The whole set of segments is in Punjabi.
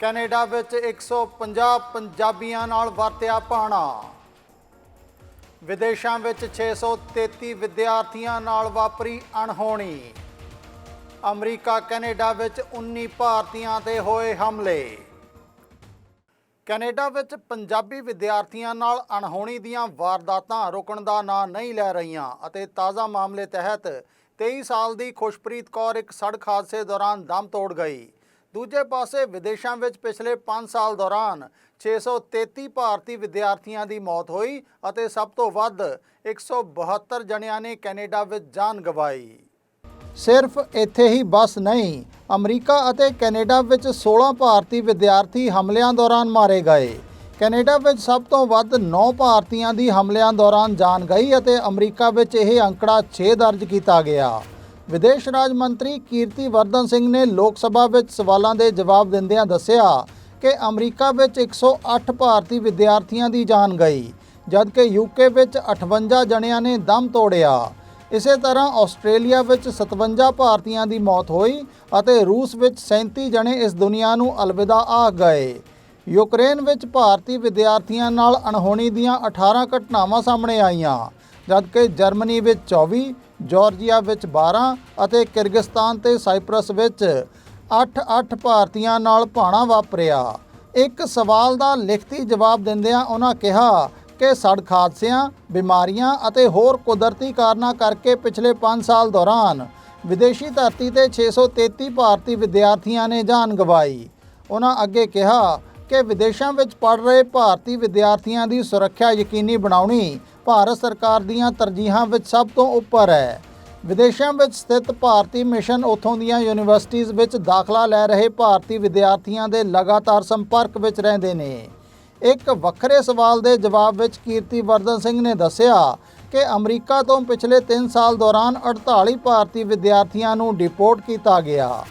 ਕੈਨੇਡਾ ਵਿੱਚ 150 ਪੰਜਾਬੀਆਂ ਨਾਲ ਵਰਤਿਆ ਪਾਣਾ ਵਿਦੇਸ਼ਾਂ ਵਿੱਚ 633 ਵਿਦਿਆਰਥੀਆਂ ਨਾਲ ਵਾਪਰੀ ਅਣਹੋਣੀ। ਅਮਰੀਕਾ, ਕੈਨੇਡਾ ਵਿੱਚ 19 ਭਾਰਤੀਆਂ ਤੇ ਹੋਏ ਹਮਲੇ। ਕੈਨੇਡਾ ਵਿੱਚ ਪੰਜਾਬੀ ਵਿਦਿਆਰਥੀਆਂ ਨਾਲ ਅਣਹੋਣੀ ਦੀਆਂ ਵਾਰਦਾਤਾਂ ਰੁਕਣ ਦਾ ਨਾਂ ਨਹੀਂ ਲੈ ਰਹੀਆਂ ਅਤੇ ਤਾਜ਼ਾ ਮਾਮਲੇ ਤਹਿਤ 23 ਸਾਲ ਦੀ ਖੁਸ਼ਪ੍ਰੀਤ ਕੌਰ ਇੱਕ ਸੜਕ ਹਾਦਸੇ ਦੌਰਾਨ ਦਮ ਤੋੜ ਗਈ। ਦੂਜੇ ਪਾਸੇ ਵਿਦੇਸ਼ਾਂ ਵਿੱਚ ਪਿਛਲੇ 5 ਸਾਲ ਦੌਰਾਨ 633 ਭਾਰਤੀ ਵਿਦਿਆਰਥੀਆਂ ਦੀ ਮੌਤ ਹੋਈ ਅਤੇ ਸਭ ਤੋਂ ਵੱਧ 172 ਜਣਿਆਂ ਨੇ ਕੈਨੇਡਾ ਵਿੱਚ ਜਾਨ ਗਵਾਈ। ਸਿਰਫ ਇੱਥੇ ਹੀ ਬਸ ਨਹੀਂ, ਅਮਰੀਕਾ ਅਤੇ ਕੈਨੇਡਾ ਵਿੱਚ 16 ਭਾਰਤੀ ਵਿਦਿਆਰਥੀ ਹਮਲਿਆਂ ਦੌਰਾਨ ਮਾਰੇ ਗਏ। ਕੈਨੇਡਾ ਵਿੱਚ ਸਭ ਤੋਂ ਵੱਧ 9 ਭਾਰਤੀਆਂ ਦੀ ਹਮਲਿਆਂ ਦੌਰਾਨ ਜਾਨ ਗਈ ਅਤੇ ਅਮਰੀਕਾ ਵਿੱਚ ਇਹ ਅੰਕੜਾ 6 ਦਰਜ ਕੀਤਾ ਗਿਆ। ਵਿਦੇਸ਼ ਰਾਜ ਮੰਤਰੀ ਕੀਰਤੀ ਵਰਧਨ ਸਿੰਘ ਨੇ ਲੋਕ ਸਭਾ ਵਿੱਚ ਸਵਾਲਾਂ ਦੇ ਜਵਾਬ ਦਿੰਦਿਆਂ ਦੱਸਿਆ ਕਿ ਅਮਰੀਕਾ ਵਿੱਚ 108 ਭਾਰਤੀ ਵਿਦਿਆਰਥੀਆਂ ਦੀ ਜਾਨ ਗਈ, ਜਦਕਿ ਯੂਕੇ ਵਿੱਚ 58 ਜਣਿਆਂ ਨੇ ਦਮ ਤੋੜਿਆ। ਇਸੇ ਤਰ੍ਹਾਂ ਆਸਟ੍ਰੇਲੀਆ ਵਿੱਚ 57 ਭਾਰਤੀਆਂ ਦੀ ਮੌਤ ਹੋਈ ਅਤੇ ਰੂਸ ਵਿੱਚ 37 ਜਣੇ ਇਸ ਦੁਨੀਆ ਨੂੰ ਅਲਵਿਦਾ ਆ ਗਏ। ਯੂਕਰੇਨ ਵਿੱਚ ਭਾਰਤੀ ਵਿਦਿਆਰਥੀਆਂ ਨਾਲ ਅਣਹੋਣੀ ਦੀਆਂ 18 ਘਟਨਾਵਾਂ ਸਾਹਮਣੇ ਆਈਆਂ, ਜਦਕਿ ਜਰਮਨੀ ਵਿੱਚ 24 ਜਾਰਜੀਆ ਵਿੱਚ 12 ਅਤੇ ਕਿਰਗਿਸਤਾਨ ਤੇ ਸਾਈਪਰਸ ਵਿੱਚ 8-8 ਭਾਰਤੀਆਂ ਨਾਲ ਭਾਣਾ ਵਾਪਰਿਆ। ਇੱਕ ਸਵਾਲ ਦਾ ਲਿਖਤੀ ਜਵਾਬ ਦਿੰਦਿਆਂ ਉਹਨਾਂ ਕਿਹਾ ਕਿ ਸੜਕ ਹਾਦਸਿਆਂ, ਬਿਮਾਰੀਆਂ ਅਤੇ ਹੋਰ ਕੁਦਰਤੀ ਕਾਰਨਾਂ ਕਰਕੇ ਪਿਛਲੇ 5 ਸਾਲ ਦੌਰਾਨ ਵਿਦੇਸ਼ੀ ਧਰਤੀ ਤੇ 633 ਭਾਰਤੀ ਵਿਦਿਆਰਥੀਆਂ ਨੇ ਜਾਨ ਗਵਾਈ। ਉਹਨਾਂ ਅੱਗੇ ਕਿਹਾ ਕਿ ਵਿਦੇਸ਼ਾਂ ਵਿੱਚ ਪੜ ਰਹੇ ਭਾਰਤੀ ਵਿਦਿਆਰਥੀਆਂ ਦੀ ਸੁਰੱਖਿਆ ਯਕੀਨੀ ਬਣਾਉਣੀ ਭਾਰਤ ਸਰਕਾਰ ਦੀਆਂ ਤਰਜੀਹਾਂ ਵਿੱਚ ਸਭ ਤੋਂ ਉੱਪਰ ਹੈ। ਵਿਦੇਸ਼ਾਂ ਵਿੱਚ ਸਥਿਤ ਭਾਰਤੀ ਮਿਸ਼ਨ ਉਥੋਂ ਦੀਆਂ ਯੂਨੀਵਰਸਿਟੀਆਂ ਵਿੱਚ ਦਾਖਲਾ ਲੈ ਰਹੇ ਭਾਰਤੀ ਵਿਦਿਆਰਥੀਆਂ ਦੇ ਲਗਾਤਾਰ ਸੰਪਰਕ ਵਿੱਚ ਰਹਿੰਦੇ ਨੇ। ਇੱਕ ਵੱਖਰੇ ਸਵਾਲ ਦੇ ਜਵਾਬ ਵਿੱਚ ਕੀਰਤੀ ਵਰਧਨ ਸਿੰਘ ਨੇ ਦੱਸਿਆ ਕਿ ਅਮਰੀਕਾ ਤੋਂ ਪਿਛਲੇ 3 ਸਾਲ ਦੌਰਾਨ 48 ਭਾਰਤੀ ਵਿਦਿਆਰਥੀਆਂ ਨੂੰ ਡਿਪੋਰਟ ਕੀਤਾ ਗਿਆ।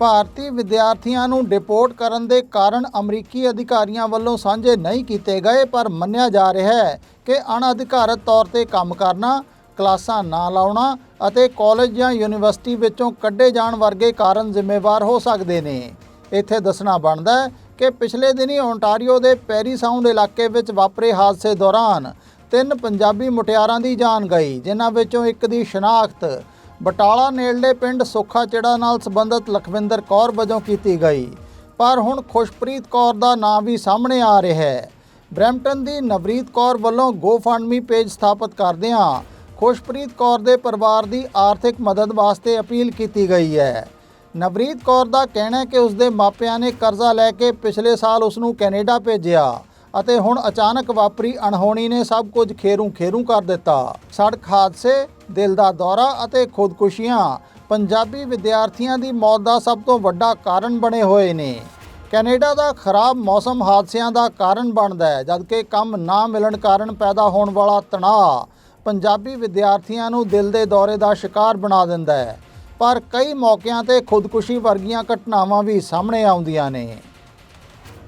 ਭਾਰਤੀ ਵਿਦਿਆਰਥੀਆਂ ਨੂੰ ਡਿਪੋਰਟ ਕਰਨ ਦੇ ਕਾਰਨ ਅਮਰੀਕੀ ਅਧਿਕਾਰੀਆਂ ਵੱਲੋਂ ਸਾਂਝੇ ਨਹੀਂ ਕੀਤੇ ਗਏ, ਪਰ ਮੰਨਿਆ ਜਾ ਰਿਹਾ ਹੈ ਕਿ ਅਣਅਧਿਕਾਰਤ ਤੌਰ ਤੇ ਕੰਮ ਕਰਨਾ, ਕਲਾਸਾਂ ਨਾ ਲਾਉਣਾ ਅਤੇ ਕਾਲਜ ਜਾਂ ਯੂਨੀਵਰਸਿਟੀ ਵਿੱਚੋਂ ਕੱਢੇ ਜਾਣ ਵਰਗੇ ਕਾਰਨ ਜ਼ਿੰਮੇਵਾਰ ਹੋ ਸਕਦੇ ਨੇ। ਇੱਥੇ ਦੱਸਣਾ ਬਣਦਾ ਹੈ ਕਿ ਪਿਛਲੇ ਦਿਨੀ ਓਨਟਾਰੀਓ ਦੇ ਪੈਰੀ ਸਾਊਂਡ ਇਲਾਕੇ ਵਿੱਚ ਵਾਪਰੇ ਹਾਦਸੇ ਦੌਰਾਨ ਤਿੰਨ ਪੰਜਾਬੀ ਮੁਟਿਆਰਾਂ ਦੀ ਜਾਨ ਗਈ, ਜਿਨ੍ਹਾਂ ਵਿੱਚੋਂ ਇੱਕ ਦੀ ਸ਼ਨਾਖਤ ਬਟਾਲਾ ਨੇੜਲੇ ਪਿੰਡ ਸੁੱਖਾ ਚਿੜਾ ਨਾਲ ਸੰਬੰਧਿਤ ਲਖਵਿੰਦਰ ਕੌਰ ਵਜੋਂ ਕੀਤੀ ਗਈ। ਪਰ ਹੁਣ ਖੁਸ਼ਪ੍ਰੀਤ ਕੌਰ ਦਾ ਨਾਂ ਵੀ ਸਾਹਮਣੇ ਆ ਰਿਹਾ ਹੈ। ਬਰੈਂਪਟਨ ਦੀ ਨਵਰੀਤ ਕੌਰ ਵੱਲੋਂ ਗੋਫੰਡਮੀ ਪੇਜ ਸਥਾਪਿਤ ਕਰਦਿਆਂ ਖੁਸ਼ਪ੍ਰੀਤ ਕੌਰ ਦੇ ਪਰਿਵਾਰ ਦੀ ਆਰਥਿਕ ਮਦਦ ਵਾਸਤੇ ਅਪੀਲ ਕੀਤੀ ਗਈ ਹੈ। ਨਵਰੀਤ ਕੌਰ ਦਾ ਕਹਿਣਾ ਹੈ ਕਿ ਉਸਦੇ ਮਾਪਿਆਂ ਨੇ ਕਰਜ਼ਾ ਲੈ ਕੇ ਪਿਛਲੇ ਸਾਲ ਉਸ ਨੂੰ ਕੈਨੇਡਾ ਭੇਜਿਆ। ਅਤੇ ਹੁਣ ਅਚਾਨਕ ਵਾਪਰੀ ਅਣਹੋਣੀ ਨੇ ਸਭ ਕੁਝ ਖੇਰੂ ਖੇਰੂ ਕਰ ਦਿੱਤਾ। ਸੜਕ ਹਾਦਸੇ, ਦਿਲ ਦਾ ਦੌਰਾ ਅਤੇ ਖੁਦਕੁਸ਼ੀਆਂ, ਪੰਜਾਬੀ ਵਿਦਿਆਰਥੀਆਂ ਦੀ ਮੌਤ ਦਾ ਸਭ ਤੋਂ ਵੱਡਾ ਕਾਰਨ ਬਣੇ ਹੋਏ ਨੇ। ਕੈਨੇਡਾ ਦਾ ਖਰਾਬ ਮੌਸਮ ਹਾਦਸਿਆਂ ਦਾ ਕਾਰਨ ਬਣਦਾ ਹੈ, ਜਦਕਿ ਕੰਮ ਨਾ ਮਿਲਣ ਕਾਰਨ ਪੈਦਾ ਹੋਣ ਵਾਲਾ ਤਣਾਅ ਪੰਜਾਬੀ ਵਿਦਿਆਰਥੀਆਂ ਨੂੰ ਦਿਲ ਦੇ ਦੌਰੇ ਦਾ ਸ਼ਿਕਾਰ ਬਣਾ ਦਿੰਦਾ ਹੈ। ਪਰ ਕਈ ਮੌਕਿਆਂ ਤੇ ਖੁਦਕੁਸ਼ੀ ਵਰਗੀਆਂ ਘਟਨਾਵਾਂ ਵੀ ਸਾਹਮਣੇ ਆਉਂਦੀਆਂ ਨੇ।